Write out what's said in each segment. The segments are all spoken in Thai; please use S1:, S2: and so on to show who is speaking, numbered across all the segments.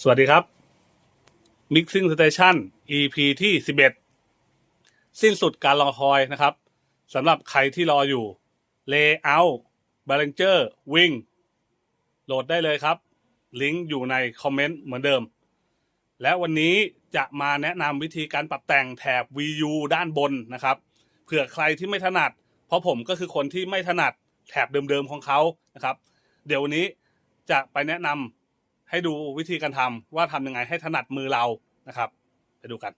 S1: สวัสดีครับ Mixing Station EP ที่11สิ้นสุดการรอคอยนะครับสำหรับใครที่รออยู่ Layout Ballanger Wing โหลดได้เลยครับ ลิงก์อยู่ในคอมเมนต์เหมือนเดิม และวันนี้จะมาแนะนำวิธีการปรับแต่งแถบ VU ด้านบนนะครับเผื่อใครที่ไม่ถนัด เพราะผมก็คือคนที่ไม่ถนัดแถบเดิมๆของเขานะครับ เดี๋ยววันนี้จะไปแนะนำ ให้ดูวิธีการทำว่าทำยังไงให้ถนัดมือเรานะครับ ไปดูกัน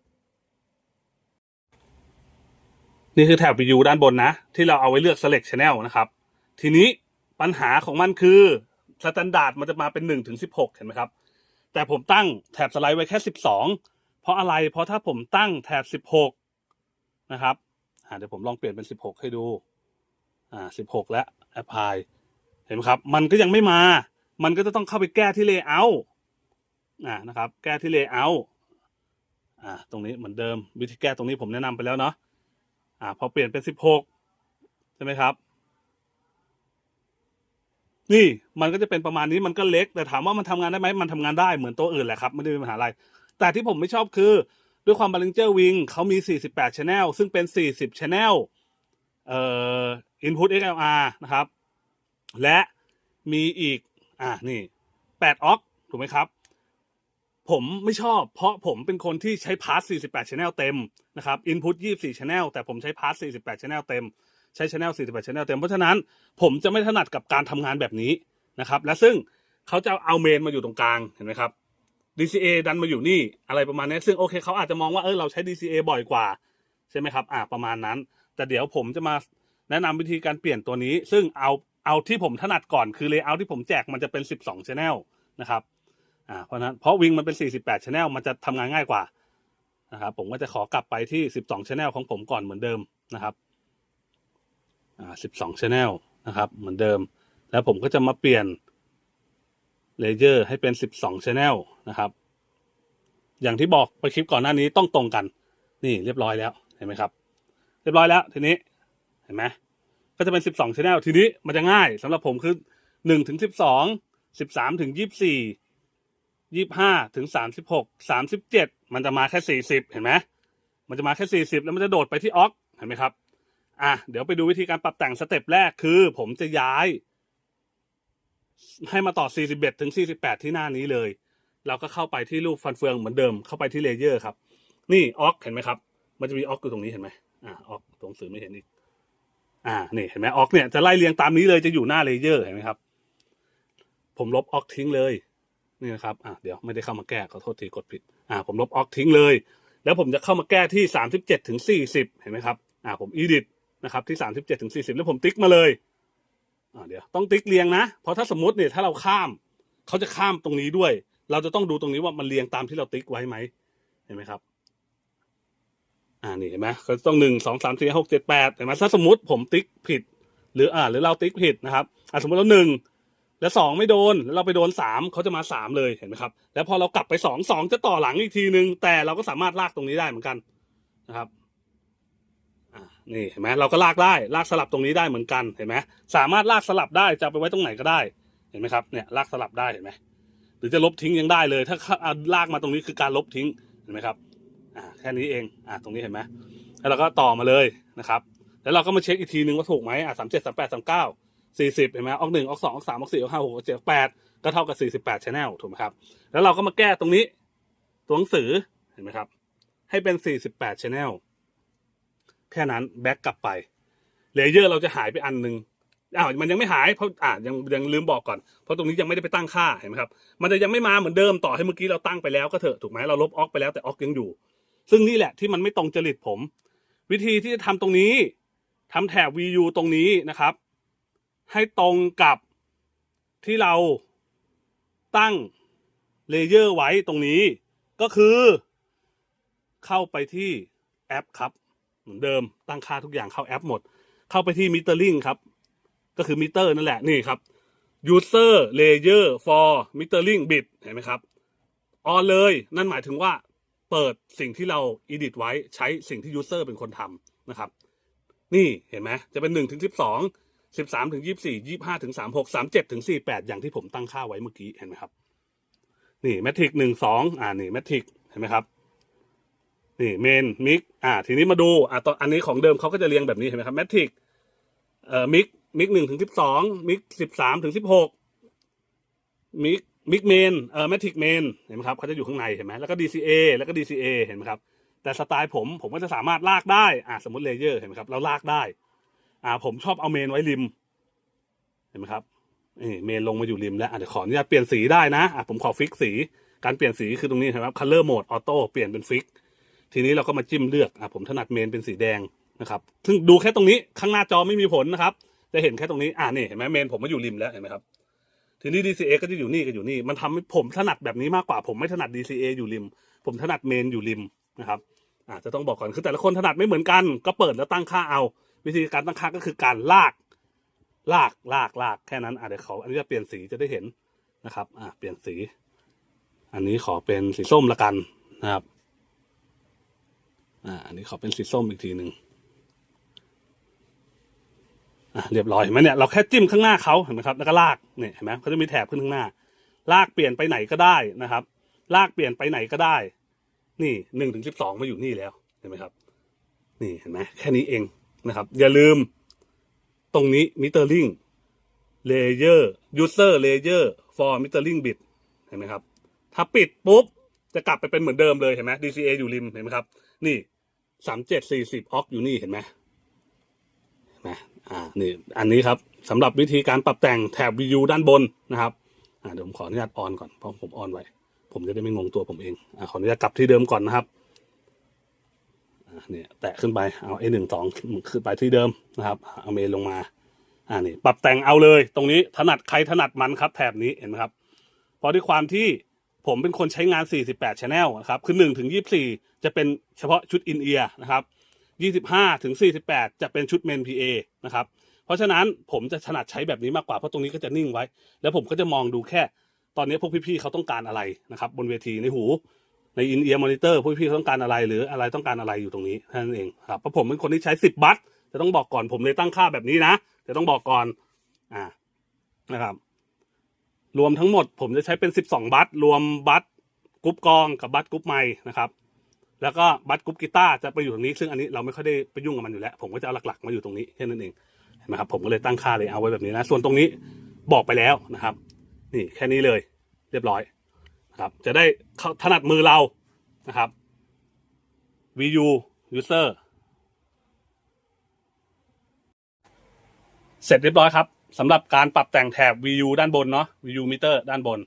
S1: นี่คือแถบ VU ด้านบนนะ ที่เราเอาไว้เลือก select channel นะครับ ทีนี้ปัญหาของมันคือสแตนดาร์ดมันจะมาเป็น1ถึง16 เห็นไหมครับ แต่ผมตั้งแถบสไลด์ไว้แค่ 12 เพราะอะไร เพราะถ้าผมตั้งแถบ 16 นะครับเดี๋ยวผมลองเปลี่ยนเป็น 16 ให้ดู อ่า 16 แล้ว apply เห็นไหมครับ มันก็ยังไม่มา มันก็จะต้องเข้าไปแก้ที่ layout อ่านะครับ แก้ที่ layout อ่าตรงนี้เหมือนเดิมวิธีแก้ตรงนี้ผมแนะนำไปแล้วเนาะอ่าพอเปลี่ยนเป็น16ใช่ไหมครับ นี่มันก็จะเป็นประมาณนี้มันก็เล็ก แต่ถามว่ามันทำงานได้ไหมมันทำงานได้เหมือนตัวอื่นแหละครับไม่ได้มีปัญหาอะไร แต่ที่ผมไม่ชอบคือด้วยความ Ballinger Wing เขามี 48 Channel ซึ่งเป็น 40 Channel เอ่อ Input XLR นะครับ และมีอีก อ่านี่8ออกถูกไหมครับ ผมไม่ชอบ เพราะผมเป็นคนที่ใช้พาร์ท48 Channel เต็มนะครับ Input 24 Channel แต่ผมใช้พาร์ท48 Channel เต็ม ใช้ Channel 48 Channel เต็ม เพราะฉะนั้นผมจะไม่ถนัดกับการทำงานแบบนี้นะครับ และซึ่งเขาจะเอาเมนมาอยู่ตรงกลางเห็นไหมครับ DCA ดันมาอยู่นี่อะไรประมาณนี้ ซึ่งโอเคเขาอาจจะมองว่าเออเราใช้ DCA บ่อยกว่า ใช่ไหมครับ อ่าประมาณนั้น แต่เดี๋ยวผมจะมาแนะนำวิธีการเปลี่ยนตัวนี้ ซึ่งเอา เอาที่ผมถนัดก่อนคือ layout ที่ผมแจกมันจะเป็น 12 channel นะครับอ่าเพราะฉะนั้นเพราะวิงมันเป็น 48 channel มันจะทำงานง่ายกว่านะครับผมก็จะขอกลับไปที่ 12 channel ของผมก่อนเหมือนเดิมนะครับอ่า12 channel นะครับ เหมือนเดิม แล้วผมก็จะมาเปลี่ยนเลเยอร์ให้เป็น 12 channel นะครับ อย่างที่บอกไปคลิปก่อนหน้านี้ต้องตรงกัน นี่เรียบร้อยแล้วเห็นไหมครับ เรียบร้อยแล้วทีนี้เห็นไหม ก็จะเป็น 12 channel ทีนี้มันจะง่ายสำหรับผมคือ 1 ถึง 12 13 ถึง 24 25 ถึง 36 37 มันจะมาแค่ 40 เห็นไหมมันจะมาแค่ 40 แล้วมันจะโดดไปที่ออกเห็นไหมครับ อะ เดี๋ยวไปดูวิธีการปรับแต่งสเต็ปแรกคือ ผมจะย้าย ให้มาต่อ 41 ถึง 48 ที่หน้านี้เลย เราก็เข้าไปที่รูปฟันเฟืองเหมือนเดิม เข้าไปที่เลเยอร์ครับ นี่ออกเห็นไหมครับ มันจะมีออกอยู่ตรงนี้เห็นไหมอ่าออกตรงสื่อไม่เห็นอีก อ่านี่เห็นไหมออกเนี่ยจะไล่เรียงตามนี้เลยจะอยู่หน้าเลเยอร์เห็นไหมครับ ผมลบออกทิ้งเลยนี่นะครับอ่าเดี๋ยวไม่ได้เข้ามาแก้ขอโทษทีกดผิด อ่า ผมลบออกทิ้งเลย แล้วผมจะเข้ามาแก้ที่สามสิบเจ็ดถึงสี่สิบเห็นไหมครับอ่าผมอีดิทนะครับที่สามสิบเจ็ดถึงสี่สิบแล้วผมติ๊กมาเลยอ่าเดี๋ยวต้องติ๊กเรียงนะ เพราะถ้าสมมติเนี่ยถ้าเราข้ามเขาจะข้ามตรงนี้ด้วย เราจะต้องดูตรงนี้ว่ามันเรียงตามที่เราติ๊กไว้ไหมเห็นไหมครับ อ่านี่เห็นไหมก็ต้องหนึ่งสองสามสี่หกเจ็ดแปดเห็นไหมถ้าสมมติผมติ๊กผิด หรืออ่าหรือเราติ๊กผิดนะครับอ่าสมมติเราหนึ่งแล้วสองไม่โดนแล้วเราไปโดนสามเขาจะมาสามเลยเห็นไหมครับ แล้วพอเรากลับไปสองสองจะต่อหลังอีกทีนึง แต่เราก็สามารถลากตรงนี้ได้เหมือนกันนะครับอ่านี่เห็นไหมเราก็ลากได้ลากสลับตรงนี้ได้เหมือนกันเห็นไหมสามารถลากสลับได้จะไปไว้ตรงไหนก็ได้เห็นไหมครับเนี่ยลากสลับได้เห็นไหมหรือจะลบทิ้งยังได้เลย ถ้าเอาลากมาตรงนี้คือการลบทิ้งเห็นไหมครับ ค่นี้เองอ่าตรงนี้เห็นไหมแล้วเราก็ต่อมาเลยนะครับ แล้วเราก็มาเช็คอีกทีนึงว่าถูกไหมอะสามเจ็ดสามแปดสามเก้าสี่สิบเห็นไหมออกหนึ่งออกสองออกสามออกสี่ออกห้าหกออกเจ็ดออกแปดก็เท่ากับสี่สิบแปดชแนลถูกไหมครับ แล้วเราก็มาแก้ตรงนี้ตัวหนังสือเห็นไหมครับ ให้เป็นสี่สิบแปดชแนลแค่นั้นแบ็กกลับไปเลเยอร์เราจะหายไปอันหนึ่งอ้าวมันยังไม่หายเพราะอ่ายังยังลืมบอกก่อนเพราะตรงนี้ยังไม่ได้ไปตั้งค่าเห็นไหมครับ มันจะยังไม่มาเหมือนเดิมต่อให้เมื่อกี้เราตั้งไปแล้วก็เถอะถูกไหมเราลบออกไปแล้วแต่ออกยังอยู่ ซึ่งนี่แหละที่มันไม่ตรงจริตผม วิธีที่จะทำตรงนี้ทำแถบ VU ตรงนี้นะครับ ให้ตรงกับที่เราตั้งเลเยอร์ไว้ตรงนี้ ก็คือเข้าไปที่แอปครับ เหมือนเดิมตั้งค่าทุกอย่างเข้าแอปหมด เข้าไปที่ metering ครับ ก็คือมิเตอร์นั่นแหละนี่ครับ user layer for metering bit เห็นไหมครับ ออนเลย นั่นหมายถึงว่า เปิดสิ่งที่เรา edit ไว้ใช้สิ่งที่ user เป็นคนทำนะครับ นี่เห็นไหมจะเป็นหนึ่งถึงสิบสองสิบสามถึงยี่สี่ยี่ห้าถึงสามหกสามเจ็ดถึงสี่แปดอย่างที่ผมตั้งค่าไว้เมื่อกี้เห็นไหมครับ นี่แมทริกหนึ่งสองอ่านี่แมทริกเห็นไหมครับนี่เมนมิกอ่า ทีนี้มาดูอ่าตอนอันนี้ของเดิมเขาก็จะเรียงแบบนี้เห็นไหมครับแมทริกเอ่อมิกมิกหนึ่งถึงสิบสองมิกสิบสามถึงสิบหกมิก มิกเมนเอ่อแมทริกเมนเห็นไหมครับเขาจะอยู่ข้างในเห็นไหมแล้วก็ DCA แล้วก็ DCA เห็นไหมครับ แต่สไตล์ผมผมก็จะสามารถลากได้อ่าสมมติเลเยอร์เห็นไหมครับเราลากได้อ่าผมชอบเอาเมนไว้ริม เห็นไหมครับนี่เมนลงมาอยู่ริมแล้วอะเดี๋ยวขออนุญาตเปลี่ยนสีได้นะอะผมขอฟิกสี การเปลี่ยนสีคือตรงนี้เห็นไหมครับ color mode auto เปลี่ยนเป็นฟิก ทีนี้เราก็มาจิ้มเลือกอะผมถนัดเมนเป็นสีแดงนะครับ ซึ่งดูแค่ตรงนี้ข้างหน้าจอไม่มีผลนะครับ จะเห็นแค่ตรงนี้อ่านี่เห็นไหมเมนผมมาอยู่ริมแล้วเห็นไหมครับ ทีนี้ DCA ก็จะอยู่นี่ก็อยู่นี่ มันทำให้ผมถนัดแบบนี้มากกว่า ผมไม่ถนัด DCA อยู่ริม ผมถนัดเมนอยู่ริมนะครับอาจจะต้องบอกก่อน คือแต่ละคนถนัดไม่เหมือนกัน ก็เปิดแล้วตั้งค่าเอา วิธีการตั้งค่าก็คือการลาก ลาก ลาก ลาก แค่นั้นอะเดี๋ยวเขาอันนี้จะเปลี่ยนสีจะได้เห็นนะครับ อะเปลี่ยนสี อันนี้ขอเป็นสีส้มละกันนะครับ อ่า อันนี้ขอเป็นสีส้มอีกทีหนึ่ง เรียบร้อยเห็นไหมเนี่ยเราแค่จิ้มข้างหน้าเขาเห็นไหมครับแล้วก็ลากเนี่ยเห็นไหมเขาจะมีแถบขึ้นข้างหน้า ลากเปลี่ยนไปไหนก็ได้นะครับ ลากเปลี่ยนไปไหนก็ได้ นี่หนึ่งถึงสิบสองมาอยู่นี่แล้วเห็นไหมครับ นี่เห็นไหมแค่นี้เองนะครับ อย่าลืม ตรงนี้มิเตอร์ลิงเลเยอร์ยูเซอร์เลเยอร์ for metering bit เห็นไหมครับ ถ้าปิดปุ๊บ จะกลับไปเป็นเหมือนเดิมเลยเห็นไหม DCA อยู่ริมเห็นไหมครับ นี่สามเจ็ดสี่สิบออกอยู่นี่เห็นไหม นไหมอ่านี่อันนี้ครับสำหรับวิธีการปรับแต่งแถบ VU ด้านบนนะครับอ่าเดี๋ยวผมขออนุญาตออนก่อนเพราะผมออนไว้ ผมจะได้ไม่งงตัวผมเองอ่าขออนุญาตกลับที่เดิมก่อนนะครับอ่าเนี่ยแตะขึ้นไปเอา A หนึ่งสองขึ้นไปที่เดิมนะครับ เอาเมนลงมาอ่านี่ปรับแต่งเอาเลย ตรงนี้ถนัดใครถนัดมันครับ แถบนี้เห็นไหมครับเพราะด้วยความที่ผมเป็นคนใช้งาน 48 Channel นะครับ คือ1ถึง 24 จะเป็นเฉพาะชุด In Ear นะครับ 25ถึง48 จะเป็นชุด Main PA นะครับเพราะฉะนั้นผมจะถนัดใช้แบบนี้มากกว่าเพราะตรงนี้ก็จะนิ่งไว้ แล้วผมก็จะมองดูแค่ ตอนนี้พวกพี่ๆเขาต้องการอะไรนะครับ บนเวทีในหูใน In Ear Monitor พวกพี่เขาต้องการอะไรหรืออะไรต้องการอะไรอยู่ตรงนี้เท่านั้นเองครับเพราะผมเป็นคนที่ใช้ 10 บัตจะต้องบอกก่อนผมเลยตั้งค่าแบบนี้นะจะต้องบอกก่อนอ่านะครับ รวมทั้งหมดผมจะใช้เป็น 12 บัตรวมบัตรกรุ๊ปกองกับบัตรกรุ๊ปไมค์นะครับ แล้วก็บัตกรุ๊ปกีตาร์จะไปอยู่ตรงนี้ ซึ่งอันนี้เราไม่ค่อยได้ไปยุ่งกับมันอยู่แล้ว ผมก็จะเอาหลักๆ มาอยู่ตรงนี้แค่นั้นเองเห็นไหมครับผมก็เลยตั้งค่าเลยเอาไว้แบบนี้นะส่วนตรงนี้บอกไปแล้วนะครับ นี่แค่นี้เลยเรียบร้อยนะครับ จะได้ถนัดมือเรานะครับ VU user เสร็จเรียบร้อยครับสำหรับการปรับแต่งแถบ VU ด้านบนเนาะ VU meter ด้านบน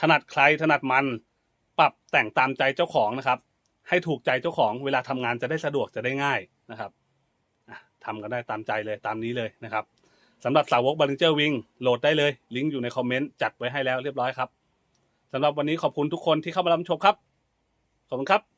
S1: ถนัดใครถนัดมัน ปรับแต่งตามใจเจ้าของนะครับ ให้ถูกใจเจ้าของเวลาทำงานจะได้สะดวกจะได้ง่ายนะครับอะทำกันได้ตามใจเลยตามนี้เลยนะครับสำหรับสาวกบ a ลิงเจอร์วิงโหลดได้เลยลิงก์อยู่ในคอมเมนต์จัดไว้ให้แล้วเรียบร้อยครับสำหรับวันนี้ขอบคุณทุกคนที่เข้ามารับชมครับ ขอบคุณครับ